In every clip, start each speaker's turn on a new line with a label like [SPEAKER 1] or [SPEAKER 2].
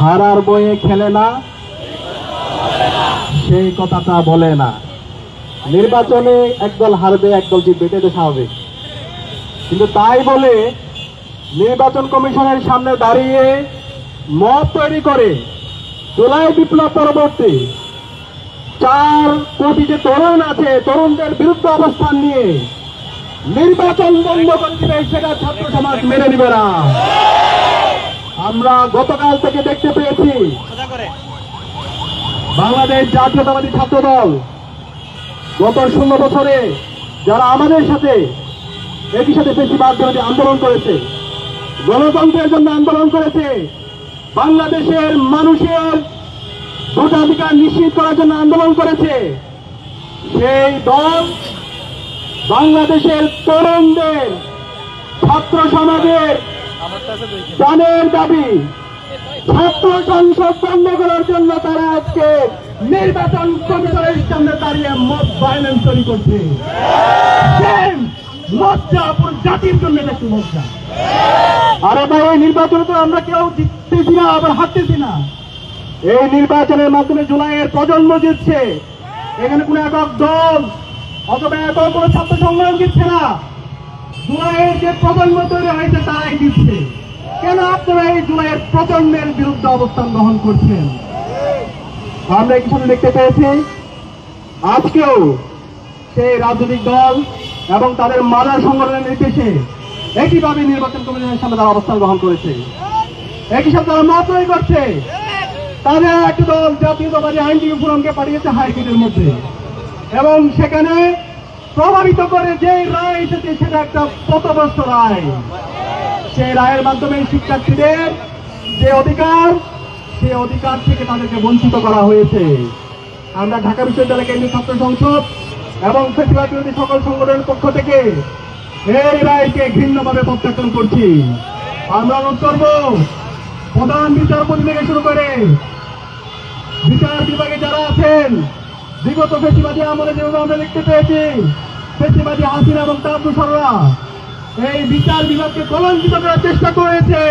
[SPEAKER 1] হারার বয়ে খেলে না, সেই কথাটা বলে না। নির্বাচনে একদল হারবে, একদল জিতবে, এটা স্বাভাবিক। কিন্তু তাই বলে নির্বাচন কমিশনের সামনে দাঁড়িয়ে মত তৈরি করে জুলাই বিপ্লব পরবর্তী চার কোটি যে তরুণ আছে, তরুণদের বিরুদ্ধে অবস্থান নিয়ে নির্বাচন বন্ধ করে দিবে, সেটা ছাত্র সমাজ মেনে নিবে না। আমরা গতকাল থেকে দেখতে পেয়েছি বাংলাদেশ জাতীয়তাবাদী ছাত্র দল গত ষোলো বছরে যারা আমাদের সাথে একই সাথে বেশিরভাগ বিরোধী আন্দোলন করেছে গণতন্ত্রের জন্য আন্দোলন করেছে বাংলাদেশের মানুষের ভোটাধিকার নিশ্চিত করার জন্য আন্দোলন করেছে সেই দল বাংলাদেশের তরুণদের ছাত্র সমাজের প্রাণের দাবি, ছাত্র সংসদ বন্ধ করার জন্য তারা আজকে নির্বাচন কমিশনের সামনে দাঁড়িয়ে মত ভাইলেন্স তৈরি করছে। আরে ভাই তো আমরা কেউ জিততেছি না, আবার না। এই নির্বাচনের মাধ্যমে প্রজন্ম জিতছে। এখানে কোনো ছাত্র সংগ্রাম জিতছে না। জুলাইয়ের যে প্রজন্ম তৈরি হয়েছে, তারাই জিতছে কেন আপনারা এই জুলাইয়ের প্রজন্মের বিরুদ্ধে অবস্থান গ্রহণ করছেন? আমরা কিছু দেখতে পেয়েছি, আজকেও সেই রাজনৈতিক দল এবং তাদের মাদার সংগঠনের নির্দেশে একইভাবে নির্বাচন কমিশনের সামনে তারা অবস্থান গ্রহণ করেছে। একই সাথে তারা মত করছে। তাদের একটি দল জাতীয়তাবাদী আইনজীবী ফোরামকে পাঠিয়েছে হাইকোর্টের মধ্যে। এবং সেখানে প্রভাবিত করে যে রায় এসেছে সেটা একটা পথভ্রষ্ট রায়। সেই রায়ের মাধ্যমে শিক্ষার্থীদের যে অধিকার সেই অধিকার থেকে তাদেরকে বঞ্চিত করা হয়েছে। আমরা ঢাকা বিশ্ববিদ্যালয় কেন্দ্রীয় ছাত্র সংসদ এবং ফেসিবাদ বিরোধী সকল সংগঠনের পক্ষ থেকে এই রায়কে ঘৃণ্যভাবে প্রত্যাখ্যান করছি। আমরা অনুরোধ করব, প্রধান বিচারপতি থেকে শুরু করে বিচার বিভাগে যারা আছেন বিগত ফেসিবাদী আমলে যেভাবে আমরা দেখতে পেয়েছি, ফেসিবাদী হাসিনা এবং তার দোসররা এই বিচার বিভাগকে কলঙ্কিত করার চেষ্টা করেছে।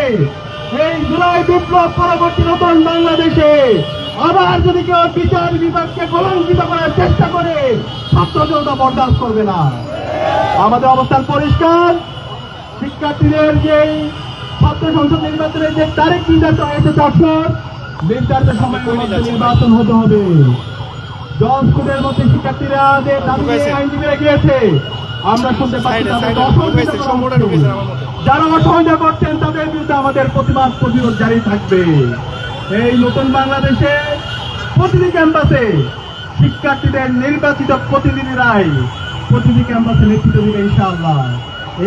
[SPEAKER 1] এই জুলাই বিপ্লব পরবর্তী নতুন বাংলাদেশে আবার যদি কেউ বিচার বিভাগকে কলঙ্কিত করার চেষ্টা করে, ছাত্র জনতা বরদাস্ত করবে না। আমাদের অবস্থান পরিষ্কার। শিক্ষার্থীদের যেই ছাত্র সংসদ নির্বাচনের যে তারিখ নির্ধারিত হয়েছে, দর্শক, নির্ধারিত মধ্যে নির্বাচন হতে হবে। কোর্টের মধ্যে শিক্ষার্থীরা যে দাবি নিয়ে আইনজীবীরা গিয়েছে আমরা শুনতে পাচ্ছি। যারা অসহযোগিতা করছেন তাদের বিরুদ্ধে আমাদের প্রতিবাদ প্রতিরোধ জারি থাকবে। এই নতুন বাংলাদেশে প্রতিটি ক্যাম্পাসে শিক্ষার্থীদের নির্বাচিত প্রতিনিধিরাই প্রতিটি ক্যাম্পাসে নেতৃত্ব দিবে ইনশাআল্লাহ।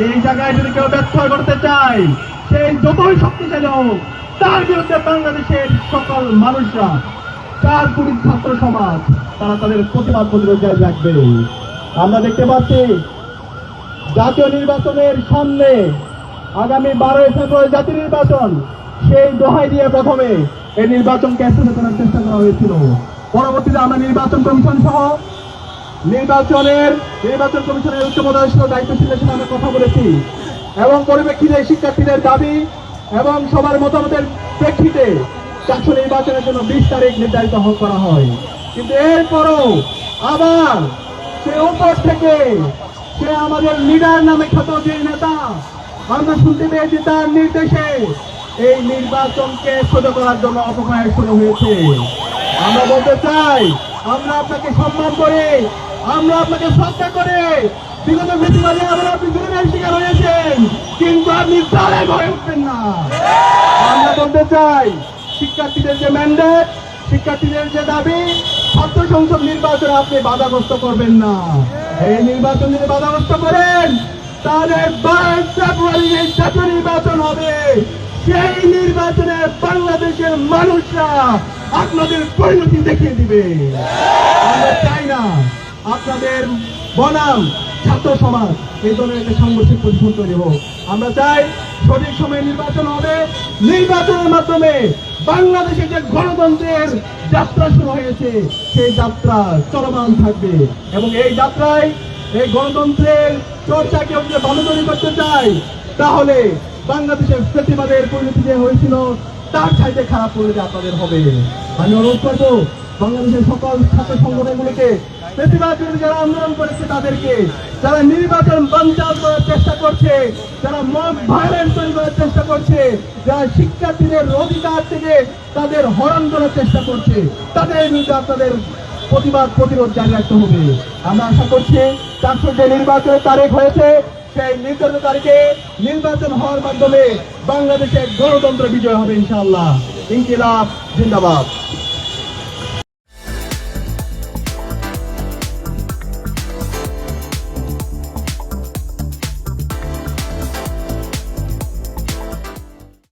[SPEAKER 1] এই জায়গায় যদি কেউ ব্যর্থ করতে চায় সেই যতই শক্তিশালী হোক তার বিরুদ্ধে বাংলাদেশের সকল মানুষরা চার কোটি ছাত্র সমাজ, তারা তাদের প্রতিবাদ প্রতিরোধ রাখবে। আমরা দেখতে পাচ্ছি, জাতীয় নির্বাচনের সামনে আগামী বারোই ফেব্রুয়ারি জাতীয় নির্বাচন, সেই দোহাই দিয়ে প্রথমে এই নির্বাচনকে স্থগিত করার চেষ্টা করা হয়েছিল। পরবর্তীতে আমরা নির্বাচন কমিশন সহ নির্বাচনের নির্বাচন কমিশনের উচ্চ পদস্থ দায়িত্বশীলের সাথে আমরা কথা বলেছি। এবং পরিপ্রেক্ষিতে শিক্ষার্থীদের দাবি এবং সবার মতামতের প্রেক্ষিতে চারশো নির্বাচনের জন্য বিশ তারিখ নির্ধারিত করা হয়। কিন্তু এরপরও আবার সে উপর থেকে সে আমাদের লিডার নামে খ্যাত যে নেতা আমরা শুনতে পেয়েছি তার নির্দেশে এই নির্বাচনকে ছোট করার জন্য অপপ্রয়াস শুরু হয়েছে। আমরা বলতে চাই, আমরা আপনাকে সম্মান করে, আমরা আপনাকে শ্রদ্ধা করে বিগত ফেস্টিভালে আমরা আপনি জুলুমের শিকার হয়েছেন, কিন্তু আপনি তারে ভরে উঠবেন না। আমরা বলতে চাই শিক্ষার্থীদের যে ম্যান্ডেট শিক্ষার্থীদের যে দাবি ছাত্র সংসদ নির্বাচনে আপনি বাধাগ্রস্ত করবেন না। এই নির্বাচন যদি বাধাগ্রস্ত করেন, তাহলে বাইশ ফেব্রুয়ারি এই জাতীয় নির্বাচন হবে, সেই নির্বাচনে বাংলাদেশের মানুষরা আপনাদের পরিণতি দেখিয়ে দিবে। আমরা চাই না আপনাদের বনাম ছাত্র সমাজ এই ধরনের একটা সাংঘর্ষিক পজিশন তৈরি হোক। আমরা চাই সঠিক সময়ে নির্বাচন হবে। নির্বাচনের মাধ্যমে বাংলাদেশে যে গণতন্ত্রের যাত্রা শুরু হয়েছে, সেই যাত্রা চলমান থাকবে। এবং এই যাত্রায় এই গণতন্ত্রের চর্চা কেউ ভালো তৈরি করতে চায় তাহলে বাংলাদেশের প্রতিবাদের পরিণতি যে হয়েছিল, তার চাইতে খারাপ পরিণতি আপনাদের হবে। আমি অনুরোধ করব, বাংলাদেশের সকল ছাত্র সংগঠনগুলিকে বিরোধী যারা আন্দোলন করেছে তাদেরকে, যারা নির্বাচন বাঞ্চাল করার চেষ্টা করছে, যারা মব ভায়োলেন্স করছে যারা শিক্ষার্থীদের অধিকার থেকে তাদের হরণ করার চেষ্টা করছে, তাদের বিরুদ্ধে আপনাদের প্রতিবাদ, প্রতিরোধ জারি রাখতে হবে। আমরা আশা করছি চারশো যে নির্বাচনের তারিখ হয়েছে, সেই নির্ধারিত তারিখে নির্বাচন হওয়ার মাধ্যমে বাংলাদেশে গণতন্ত্র বিজয় হবে, ইনশাআল্লাহ। ইনকিলাব, জিন্দাবাদ।